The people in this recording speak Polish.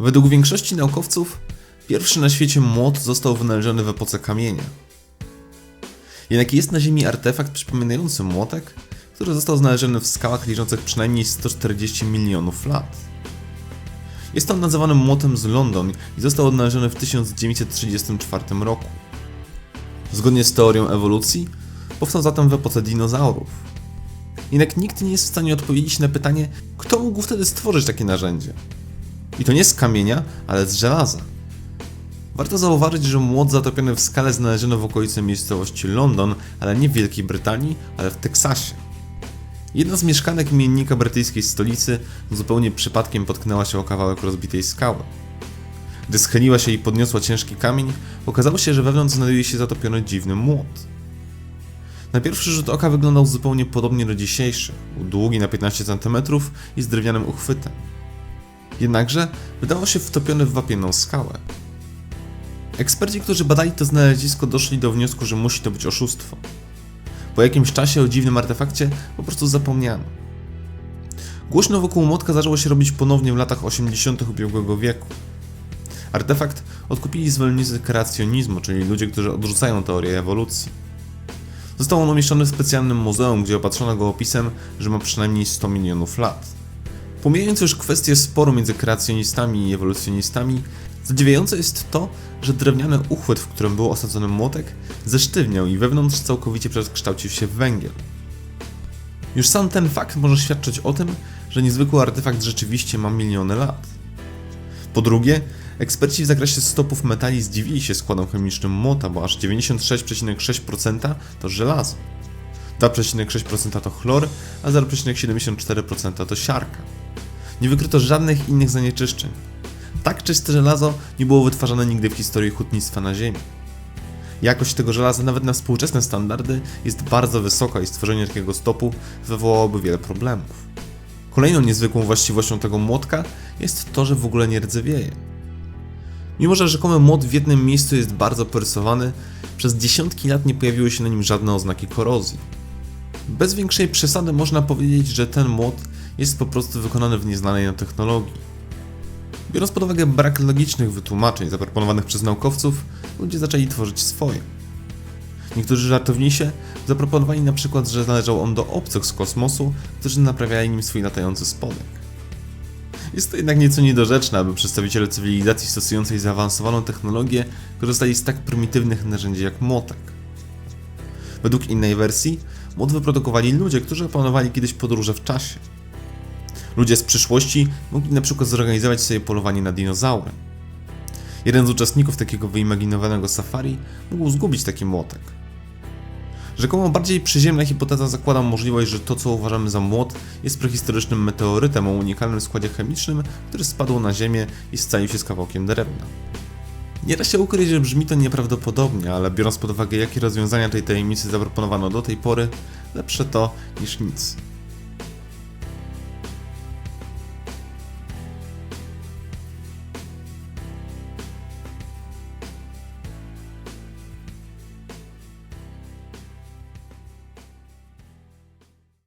Według większości naukowców, pierwszy na świecie młot został wynaleziony w epoce kamienia. Jednak jest na Ziemi artefakt przypominający młotek, który został znaleziony w skałach liczących przynajmniej 140 milionów lat. Jest on nazywany młotem z London i został odnaleziony w 1934 roku. Zgodnie z teorią ewolucji, powstał zatem w epoce dinozaurów. Jednak nikt nie jest w stanie odpowiedzieć na pytanie, kto mógł wtedy stworzyć takie narzędzie. I to nie z kamienia, ale z żelaza. Warto zauważyć, że młot zatopiony w skale znaleziono w okolicy miejscowości London, ale nie w Wielkiej Brytanii, ale w Teksasie. Jedna z mieszkanek imiennika brytyjskiej stolicy zupełnie przypadkiem potknęła się o kawałek rozbitej skały. Gdy schyliła się i podniosła ciężki kamień, okazało się, że wewnątrz znajduje się zatopiony dziwny młot. Na pierwszy rzut oka wyglądał zupełnie podobnie do dzisiejszych, był długi na 15 cm i z drewnianym uchwytem. Jednakże wydawał się wtopiony w wapienną skałę. Eksperci, którzy badali to znalezisko, doszli do wniosku, że musi to być oszustwo. Po jakimś czasie o dziwnym artefakcie po prostu zapomniano. Głośno wokół młotka zaczęło się robić ponownie w latach 80. ubiegłego wieku. Artefakt odkupili zwolennicy kreacjonizmu, czyli ludzie, którzy odrzucają teorię ewolucji. Został on umieszczony w specjalnym muzeum, gdzie opatrzono go opisem, że ma przynajmniej 100 milionów lat. Pomijając już kwestię sporu między kreacjonistami i ewolucjonistami, zadziwiające jest to, że drewniany uchwyt, w którym był osadzony młotek, zesztywniał i wewnątrz całkowicie przekształcił się w węgiel. Już sam ten fakt może świadczyć o tym, że niezwykły artefakt rzeczywiście ma miliony lat. Po drugie, eksperci w zakresie stopów metali zdziwili się składom chemicznym młota, bo aż 96,6% to żelazo. 2,6% to chlor, a 0,74% to siarka. Nie wykryto żadnych innych zanieczyszczeń. Tak czyste żelazo nie było wytwarzane nigdy w historii hutnictwa na Ziemi. Jakość tego żelaza nawet na współczesne standardy jest bardzo wysoka i stworzenie takiego stopu wywołałoby wiele problemów. Kolejną niezwykłą właściwością tego młotka jest to, że w ogóle nie rdzewieje. Mimo, że rzekomy młot w jednym miejscu jest bardzo porysowany, przez dziesiątki lat nie pojawiły się na nim żadne oznaki korozji. Bez większej przesady można powiedzieć, że ten młot jest po prostu wykonany w nieznanej nam technologii. Biorąc pod uwagę brak logicznych wytłumaczeń zaproponowanych przez naukowców, ludzie zaczęli tworzyć swoje. Niektórzy żartownisie zaproponowali na przykład, że należał on do obcych z kosmosu, którzy naprawiali nim swój latający spodek. Jest to jednak nieco niedorzeczne, aby przedstawiciele cywilizacji stosującej zaawansowaną technologię korzystali z tak prymitywnych narzędzi jak młotek. Według innej wersji, młot wyprodukowali ludzie, którzy planowali kiedyś podróże w czasie. Ludzie z przyszłości mogli na przykład zorganizować sobie polowanie na dinozaurem. Jeden z uczestników takiego wyimaginowanego safari mógł zgubić taki młotek. Rzekomo bardziej przyziemna hipoteza zakłada możliwość, że to co uważamy za młot jest prehistorycznym meteorytem o unikalnym składzie chemicznym, który spadł na Ziemię i scalił się z kawałkiem drewna. Nie da się ukryć, że brzmi to nieprawdopodobnie, ale biorąc pod uwagę jakie rozwiązania tej tajemnicy zaproponowano do tej pory, lepsze to niż nic.